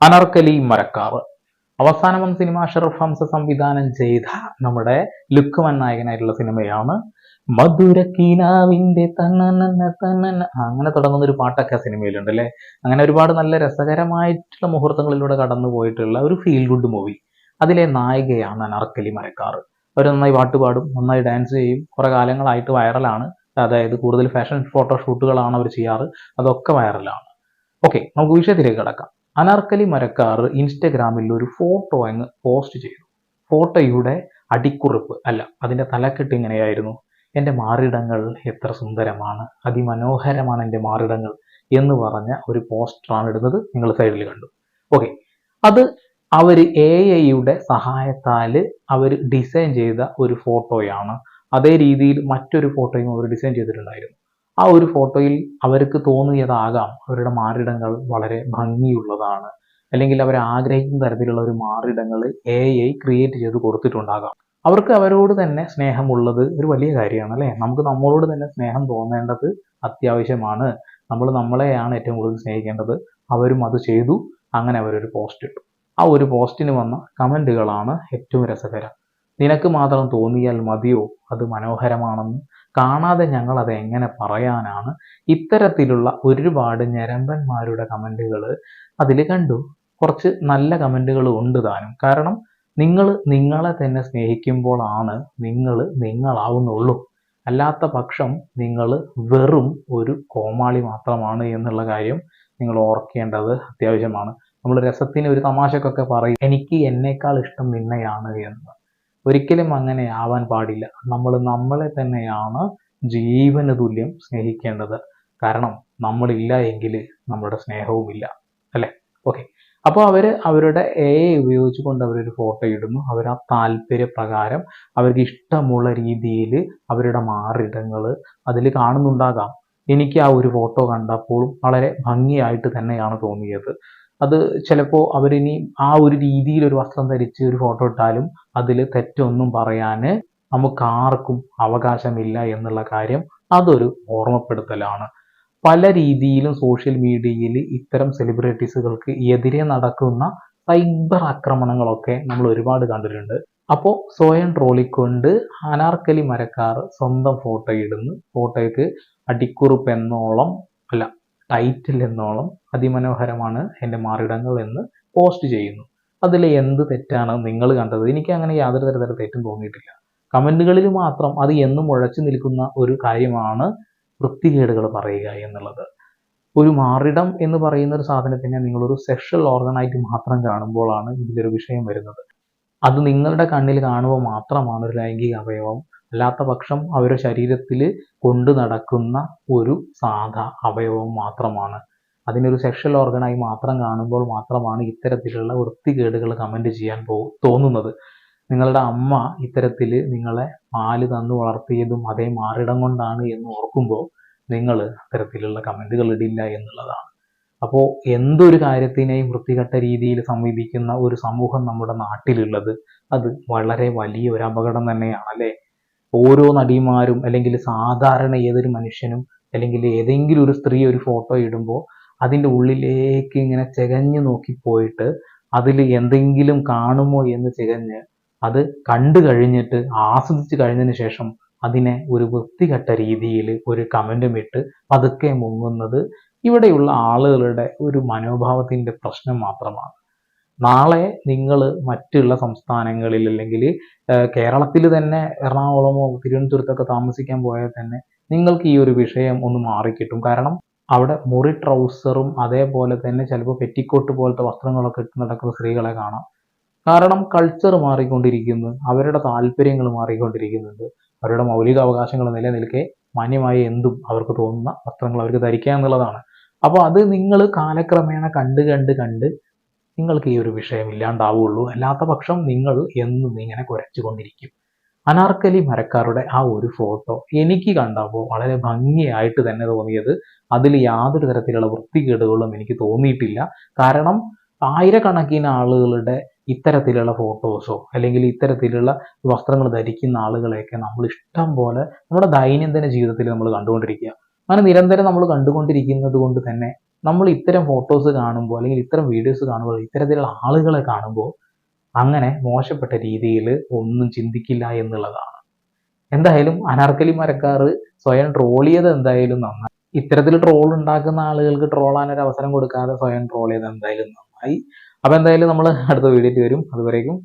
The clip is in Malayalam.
അനർക്കലി മരക്കാവ്. അവസാനം സിനിമ ഷെറഫ് ഹംസ സംവിധാനം ചെയ്ത നമ്മുടെ ലുക്കുമൻ നായകനായിട്ടുള്ള സിനിമയാണ് മധുര കീനാവിന്റെ അങ്ങനെ തുടങ്ങുന്ന ഒരു പാട്ടൊക്കെ ആ സിനിമയിലുണ്ട് അല്ലേ? അങ്ങനെ ഒരുപാട് നല്ല രസകരമായിട്ടുള്ള മുഹൂർത്തങ്ങളിലൂടെ കടന്നു പോയിട്ടുള്ള ഒരു ഫീൽ ഗുഡ് മൂവി അതിലെ നായികയാണ് അനർക്കലി മരക്കാറ് അവർ നന്നായി പാട്ട് പാടും നന്നായി ഡാൻസ് ചെയ്യും കുറെ കാലങ്ങളായിട്ട് വൈറലാണ് അതായത് കൂടുതൽ ഫാഷൻ ഫോട്ടോഷൂട്ടുകളാണ് അവർ ചെയ്യാറ്. അതൊക്കെ വൈറലാണ് ഓക്കെ നമുക്ക് വിഷയത്തിലേക്ക് കിടക്കാം. അനാർക്കലി മരക്കാർ ഇൻസ്റ്റഗ്രാമിൽ ഒരു ഫോട്ടോ അങ്ങ് പോസ്റ്റ് ചെയ്തു. ഫോട്ടോയുടെ അടിക്കുറിപ്പ്. അല്ല അതിന്റെ തലക്കെട്ട് ഇങ്ങനെയായിരുന്നു. എന്റെ മാറിടങ്ങൾ എത്ര സുന്ദരമാണ് അതിമനോഹരമാണ് എന്റെ മാറിടങ്ങൾ എന്ന് പറഞ്ഞ ഒരു പോസ്റ്ററാണ് ഇടുന്നത് നിങ്ങൾ സൈഡിൽ കണ്ടു. ഓക്കെ. അത് അവർ എ ഐയുടെ സഹായത്താൽ അവർ ഡിസൈൻ ചെയ്ത ഒരു ഫോട്ടോയാണ്. അതേ രീതിയിൽ മറ്റൊരു ഫോട്ടോയും അവർ ഡിസൈൻ ചെയ്തിട്ടുണ്ടായിരുന്നു. ആ ഒരു ഫോട്ടോയിൽ അവർക്ക് തോന്നിയതാകാം. അവരുടെ മാറിടങ്ങൾ വളരെ ഭംഗിയുള്ളതാണ്. അല്ലെങ്കിൽ അവർ ആഗ്രഹിക്കുന്ന തരത്തിലുള്ള ഒരു മാറിടങ്ങൾ എ ഐ ക്രിയേറ്റ് ചെയ്ത് കൊടുത്തിട്ടുണ്ടാകാം. അവർക്ക് അവരോട് തന്നെ സ്നേഹമുള്ളത് ഒരു വലിയ കാര്യമാണ് അല്ലേ? നമുക്ക് നമ്മളോട് തന്നെ സ്നേഹം തോന്നേണ്ടത് അത്യാവശ്യമാണ്. നമ്മൾ നമ്മളെയാണ് ഏറ്റവും കൂടുതൽ സ്നേഹിക്കേണ്ടത്. അവരും അത് ചെയ്തു. അങ്ങനെ അവരൊരു പോസ്റ്റ് ഇട്ടു. ആ ഒരു പോസ്റ്റിന് വന്ന കമന്റുകളാണ് ഏറ്റവും രസകരം. നിനക്ക് മാത്രം തോന്നിയാൽ മതിയോ? അത് മനോഹരമാണെന്ന് കാണാതെ ഞങ്ങൾ അത് എങ്ങനെ പറയാനാണ് ഇത്തരത്തിലുള്ള ഒരുപാട് ഞരമ്പന്മാരുടെ കമന്റുകൾ അതിൽ കണ്ടു. കുറച്ച് നല്ല കമന്റുകൾ ഉണ്ട് താനും. കാരണം നിങ്ങൾ നിങ്ങളെ തന്നെ സ്നേഹിക്കുമ്പോഴാണ് നിങ്ങൾ നിങ്ങളാവുന്നുള്ളൂ. അല്ലാത്ത പക്ഷം നിങ്ങൾ വെറും ഒരു കോമാളി മാത്രമാണ് എന്നുള്ള കാര്യം നിങ്ങൾ ഓർക്കേണ്ടത് അത്യാവശ്യമാണ്. നമ്മൾ രസത്തിന് ഒരു തമാശക്കൊക്കെ പറയും എനിക്ക് എന്നേക്കാൾ ഇഷ്ടം നിന്നെയാണ് എന്ന്. ഒരിക്കലും അങ്ങനെ ആവാൻ പാടില്ല. നമ്മൾ നമ്മളെ തന്നെയാണ് ജീവന് തുല്യം സ്നേഹിക്കേണ്ടത്. കാരണം നമ്മളില്ല എങ്കിൽ നമ്മുടെ സ്നേഹവുമില്ല. അല്ലേ? ഓക്കെ. അപ്പോൾ അവർ അവരുടെ എ ഉപയോഗിച്ചുകൊണ്ട് അവരൊരു ഫോട്ടോ ഇടുന്നു. അവർ ആ താല്പര്യപ്രകാരം അവർക്ക് ഇഷ്ടമുള്ള രീതിയിൽ അവരുടെ മാറിടങ്ങൾ അതിൽ കാണുന്നുണ്ടാകാം. എനിക്ക് ആ ഒരു ഫോട്ടോ കണ്ടപ്പോൾ വളരെ ഭംഗിയായിട്ട് തന്നെയാണ് തോന്നിയത്. അത് ചിലപ്പോൾ അവരിനി ആ ഒരു രീതിയിൽ ഒരു വസ്ത്രം ധരിച്ച് ഒരു ഫോട്ടോ ഇട്ടാലും അതിൽ തെറ്റൊന്നും പറയാൻ നമുക്ക് ആർക്കും അവകാശമില്ല എന്നുള്ള കാര്യം അതൊരു ഓർമ്മപ്പെടുത്തലാണ്. പല രീതിയിലും സോഷ്യൽ മീഡിയയിൽ ഇത്തരം സെലിബ്രിറ്റീസുകൾക്ക് എതിരെ നടക്കുന്ന സൈബർ ആക്രമണങ്ങളൊക്കെ നമ്മൾ ഒരുപാട് കണ്ടിട്ടുണ്ട്. അപ്പോൾ സ്വയം ട്രോളിക്കൊണ്ട് അനാർക്കലി മരക്കാർ സ്വന്തം ഫോട്ടോ ഇടുന്നു. ഫോട്ടോയ്ക്ക് അടിക്കുറിപ്പ് എന്നോളം അല്ല. ടൈറ്റിൽ എന്നോളം അതിമനോഹരമാണ് എന്റെ മാറിടങ്ങൾ എന്ന് പോസ്റ്റ് ചെയ്യുന്നു. അതിൽ എന്ത് തെറ്റാണ് നിങ്ങൾ കണ്ടത്? എനിക്ക് അങ്ങനെ യാതൊരു തരത്തിലുള്ള തെറ്റും തോന്നിയിട്ടില്ല. കമന്റുകളിൽ മാത്രം അത് എന്നും മുഴച്ചു നിൽക്കുന്ന ഒരു കാര്യമാണ് വൃത്തികേടുകൾ പറയുക എന്നുള്ളത്. ഒരു മാറിടം എന്ന് പറയുന്ന ഒരു സാധനത്തിനെ നിങ്ങളൊരു സെക്ഷൽ ഓർഗനായിട്ട് മാത്രം കാണുമ്പോഴാണ് ഇതിലൊരു വിഷയം വരുന്നത്. അത് നിങ്ങളുടെ കണ്ണിൽ കാണുമ്പോൾ മാത്രമാണ് ഒരു ലൈംഗിക അവയവം അല്ലാത്ത പക്ഷം അവരുടെ ശരീരത്തിൽ കൊണ്ടു നടക്കുന്ന ഒരു സാധാ അവയവം മാത്രമാണ്. അതിനൊരു സെക്ഷൽ ഓർഗനായി മാത്രം കാണുമ്പോൾ മാത്രമാണ് ഇത്തരത്തിലുള്ള വൃത്തികേടുകൾ കമന്റ് ചെയ്യാൻ പോ തോന്നുന്നത്. നിങ്ങളുടെ അമ്മ ഇത്തരത്തിൽ നിങ്ങളെ പാൽ തന്നു വളർത്തിയതും അതേ മാറിടം കൊണ്ടാണ് എന്ന് ഓർക്കുമ്പോൾ നിങ്ങൾ അത്തരത്തിലുള്ള കമന്റുകൾ ഇടില്ല എന്നുള്ളതാണ്. അപ്പോൾ എന്തൊരു കാര്യത്തിനെയും വൃത്തികെട്ട രീതിയിൽ സമീപിക്കുന്ന ഒരു സമൂഹം നമ്മുടെ നാട്ടിലുള്ളത് അത് വളരെ വലിയ ഒരു അപകടം തന്നെയാണ് അല്ലേ? ഓരോ നടിമാരും അല്ലെങ്കിൽ സാധാരണ ഏതൊരു മനുഷ്യനും അല്ലെങ്കിൽ ഏതെങ്കിലും ഒരു സ്ത്രീ ഒരു ഫോട്ടോ ഇടുമ്പോൾ അതിന്റെ ഉള്ളിലേക്ക് ഇങ്ങനെ ചെകഞ്ഞു നോക്കിപ്പോയിട്ട് അതിൽ എന്തെങ്കിലും കാണുമോ എന്ന് ചികഞ്ഞ് അത് കണ്ടു കഴിഞ്ഞിട്ട് ആസ്വദിച്ച് കഴിഞ്ഞതിന് ശേഷം അതിനെ ഒരു വൃത്തികെട്ട രീതിയിൽ ഒരു കമന്റും ഇട്ട് പതുക്കെ മുങ്ങുന്നത് ഇവിടെയുള്ള ആളുകളുടെ ഒരു മനോഭാവത്തിന്റെ പ്രശ്നം മാത്രമാണ്. നാളെ നിങ്ങൾ മറ്റുള്ള സംസ്ഥാനങ്ങളിൽ അല്ലെങ്കിൽ കേരളത്തിൽ തന്നെ എറണാകുളമോ തിരുവനന്തപുരത്തൊക്കെ താമസിക്കാൻ പോയാൽ തന്നെ നിങ്ങൾക്ക് ഈ ഒരു വിഷയം ഒന്ന് മാറിക്കിട്ടും. കാരണം അവിടെ മുറി ട്രൗസറും അതേപോലെ തന്നെ ചിലപ്പോൾ പെറ്റിക്കോട്ട് പോലത്തെ വസ്ത്രങ്ങളൊക്കെ ഇട്ട് നടക്കുന്ന സ്ത്രീകളെ കാണാം. കാരണം കൾച്ചർ മാറിക്കൊണ്ടിരിക്കുന്നു അവരുടെ താല്പര്യങ്ങൾ മാറിക്കൊണ്ടിരിക്കുന്നുണ്ട്. അവരുടെ മൗലിക അവകാശങ്ങൾ നിലനിൽക്കെ മാന്യമായ എന്തും അവർക്ക് തോന്നുന്ന വസ്ത്രങ്ങൾ അവർക്ക് ധരിക്കുക എന്നുള്ളതാണ്. അപ്പോൾ അത് നിങ്ങൾ കാലക്രമേണ കണ്ട് കണ്ട് കണ്ട് നിങ്ങൾക്ക് ഈ ഒരു വിഷയം ഇല്ലാണ്ടാവുള്ളൂ. അല്ലാത്ത പക്ഷം നിങ്ങൾ എന്നും ഇങ്ങനെ കുരച്ചുകൊണ്ടിരിക്കും. അനാർക്കലി മരക്കാരുടെ ആ ഒരു ഫോട്ടോ എനിക്ക് കണ്ടപ്പോൾ വളരെ ഭംഗിയായിട്ട് തന്നെ തോന്നിയത് അതിൽ യാതൊരു തരത്തിലുള്ള വൃത്തികേടുകളും എനിക്ക് തോന്നിയിട്ടില്ല. കാരണം ആയിരക്കണക്കിന് ആളുകളുടെ ഇത്തരത്തിലുള്ള ഫോട്ടോസോ അല്ലെങ്കിൽ ഇത്തരത്തിലുള്ള വസ്ത്രങ്ങൾ ധരിക്കുന്ന ആളുകളെയൊക്കെ നമ്മൾ ഇഷ്ടം പോലെ നമ്മുടെ ദൈനംദിന ജീവിതത്തിൽ നമ്മൾ കണ്ടുകൊണ്ടിരിക്കുക. അങ്ങനെ നിരന്തരം നമ്മൾ കണ്ടുകൊണ്ടിരിക്കുന്നത് കൊണ്ട് തന്നെ നമ്മൾ ഇത്തരം ഫോട്ടോസ് കാണുമ്പോൾ അല്ലെങ്കിൽ ഇത്തരം വീഡിയോസ് കാണുമ്പോൾ ഇത്തരത്തിലുള്ള ആളുകളെ കാണുമ്പോൾ അങ്ങനെ മോശപ്പെട്ട രീതിയിൽ ഒന്നും ചിന്തിക്കില്ല എന്നുള്ളതാണ്. എന്തായാലും അനാർക്കലി മരക്കാർ സ്വയം ട്രോൾ ചെയ്ത് എന്തായാലും നന്നായി. ഇത്തരത്തിൽ ട്രോൾ ഉണ്ടാക്കുന്ന ആളുകൾക്ക് ട്രോളാൻ ഒരു അവസരം കൊടുക്കാതെ സ്വയം ട്രോൾ ചെയ്ത് എന്തായാലും നന്നായി. അപ്പോൾ എന്തായാലും നമ്മൾ അടുത്ത വീഡിയോയിൽ വരും. അതുവരേക്കും